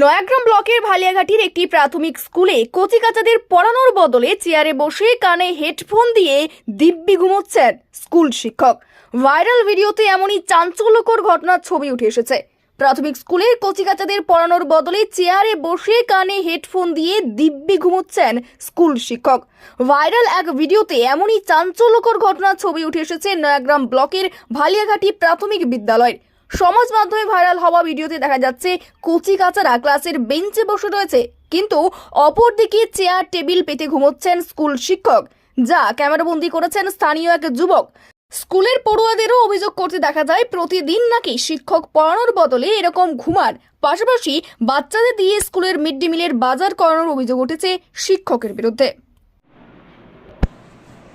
নয়াগ্রাম ব্লকের ভালিয়াঘাটির একটি প্রাথমিক স্কুলে কচিকাচাদের পড়ানোর বদলে চেয়ারে বসে কানে হেডফোন দিয়ে দিব্যি ঘুমোচ্ছেন স্কুল শিক্ষক। ভাইরাল ভিডিওতে এমনই চাঞ্চল্যকর ঘটনার ছবি উঠে এসেছে। প্রাথমিক স্কুলের কচিকাচাদের পড়ানোর বদলে চেয়ারে বসে কানে হেডফোন দিয়ে দিব্যি ঘুমোচ্ছেন স্কুল শিক্ষক। ভাইরাল এক ভিডিওতে এমনই চাঞ্চল্যকর ঘটনার ছবি উঠে এসেছে নয়াগ্রাম ব্লকের ভালিয়াঘাটি প্রাথমিক বিদ্যালয়ের। সমাজ মাধ্যমে ভাইরাল হওয়া ভিডিওতে দেখা যাচ্ছে কচি কাচারা ক্লাসের বেঞ্চে বসে রয়েছে। কিন্তু অপরদিকে চেয়ার, টেবিল পেতে ঘুমোচ্ছেন স্কুল শিক্ষক, যা ক্যামেরাবন্দি করেছেন স্থানীয় এক যুবক। স্কুলের পড়ুয়াদেরও অভিযোগ করতে দেখা যায়, প্রতিদিন নাকি শিক্ষক পড়ানোর বদলে এরকম ঘুমার। পাশাপাশি বাচ্চাদের দিয়ে স্কুলের মিড ডে মিলের বাজার করানোর অভিযোগ উঠেছে শিক্ষকের বিরুদ্ধে।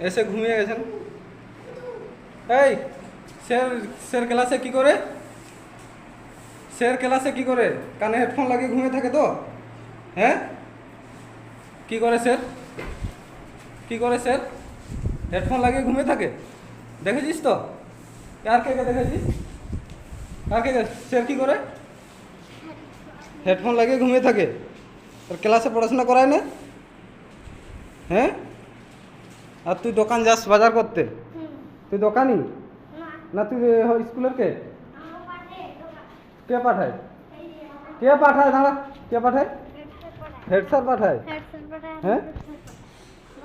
এসে ঘুমিয়ে গেছেন? এই, স্যার স্যার ক্লাসে কি করে? স্যার ক্লাসে কি করে? কানে হেডফোন লাগিয়ে ঘুমিয়ে থাকে তো? হ্যাঁ? কি করে স্যার? কি করে স্যার? হেডফোন লাগিয়ে ঘুমিয়ে থাকে? দেখেছিস তো? আর কে কে দেখেছিস? আর কে কে? স্যার কি করে? হেডফোন লাগিয়ে ঘুমিয়ে থাকে। তোর ক্লাসে পড়াশোনা করায় না? হ্যাঁ? আর তুই দোকান যাস বাজার করতে? তুই দোকানি? না। তুই স্কুলের কে? কে পাঠায়? কে পাঠায়? দাঁড়া কে পাঠায়? হেড স্যার পাঠায়? হ্যাঁ?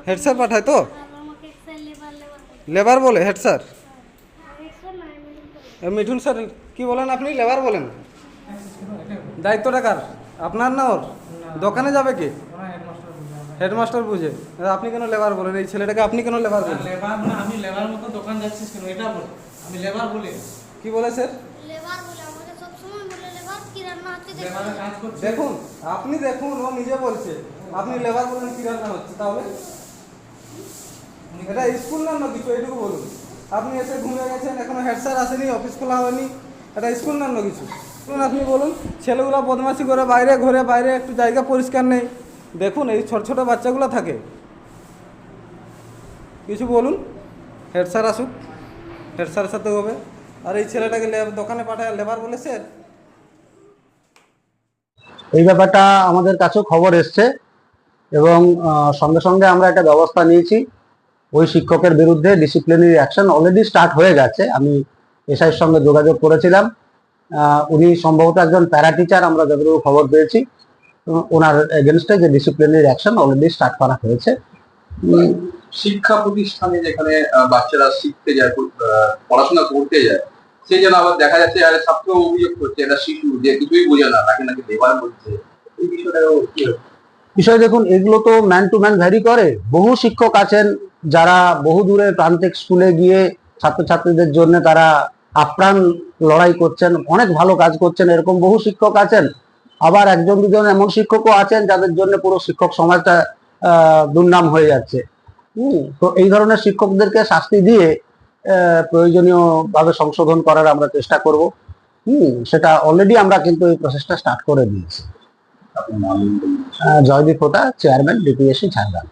হেড স্যার পাঠায় তো? লেবার বলে হেড স্যার এ মিঠুন স্যার কি বলেন আপনি? লেবার বলেন। দায়িত্বটা কার? আপনার না ওর? দোকানে যাবে কে? হেডমাস্টার বুঝে। আপনি কেন লেবার বলেন? এই ছেলেটাকে আপনি কেন লেবার বলেন? লেবার না আমি লেবার মতো দোকান যাচ্ছিস কেন? এটা বল। আমি লেবার বলি। না। কি বলে স্যার লেবার বলে আমাকে সবসময় বলে লেবার কি রান্না হচ্ছে দেখো লেবারের কাজ করছি দেখুন, আপনি দেখুন, ও নিজে বলছে। আপনি লেবার বলেন কি রান্না হচ্ছে? তাহলে? এটা স্কুল না কিছু? এইটুকু বলুন। আপনি এসে ঘুমিয়ে গেছেন, এখনও হেড স্যার আসেনি, অফিস খোলা হয়নি। এটা স্কুল না কিছু? শুনুন আপনি বলুন, ছেলেগুলো বদমাশি করে বাইরে ঘরে, বাইরে একটু জায়গা পরিষ্কার নেই। দেখুন, এই ছোট ছোট বাচ্চাগুলো থাকে। কিছু বলুন? হেড স্যার আসুক। হেড স্যারের সাথে হবে। আর এই ছেলেটাকে দোকানে পাঠায়, লেবার বলে স্যার এই ব্যাপারটা আমাদের কাছেও খবর এসছে এবং সঙ্গে সঙ্গে আমরা একটা ব্যবস্থা নিয়েছি। ওই শিক্ষকের বিরুদ্ধে ডিসিপ্লিনারি অ্যাকশন অলরেডি স্টার্ট হয়ে গেছে। আমি এসআইয়ের সঙ্গে যোগাযোগ করেছিলাম। উনি সম্ভবত একজন প্যারা টিচার আমরা যতটুকু খবর পেয়েছি। ওনার এগেনস্টে যে ডিসিপ্লিনারি অ্যাকশন অলরেডি স্টার্ট করা হয়েছে। শিক্ষা প্রতিষ্ঠানে যেখানে বাচ্চারা শিখতে যায় পড়াশোনা করতে যায় সেই জন্য আবার দেখা যাচ্ছে আর ছাত্র অভিযোগ করছে, এটা শিশু, যে কিছুই বোঝে না, তাকে নাকি লেবার বলছে। এই বিষয়টাও কি বিষয় দেখুন, এগুলো তো ম্যান টু ম্যান ভ্যারি করে। বহু শিক্ষক আছেন যারা বহু দূরে প্রান্তিক স্কুলে গিয়ে ছাত্রছাত্রীদের জন্য তারা আপ্রাণ লড়াই করছেন, অনেক ভালো কাজ করছেন, এরকম বহু শিক্ষক আছেন। আবার একজন দুজন এমন শিক্ষকও আছেন যাদের জন্য পুরো শিক্ষক সমাজটা দুর্নাম হয়ে যাচ্ছে। তো এই ধরনের শিক্ষকদেরকে শাস্তি দিয়ে প্রয়োজনীয় ভাবে সংশোধন করার আমরা চেষ্টা করব। হুম, সেটা অলরেডি আমরা কিন্তু এই প্রসেসটা স্টার্ট করে দিয়েছি। জয়দীপ হোতা চেয়ারম্যান ডিপিএসসি ঝাড়গ্রাম।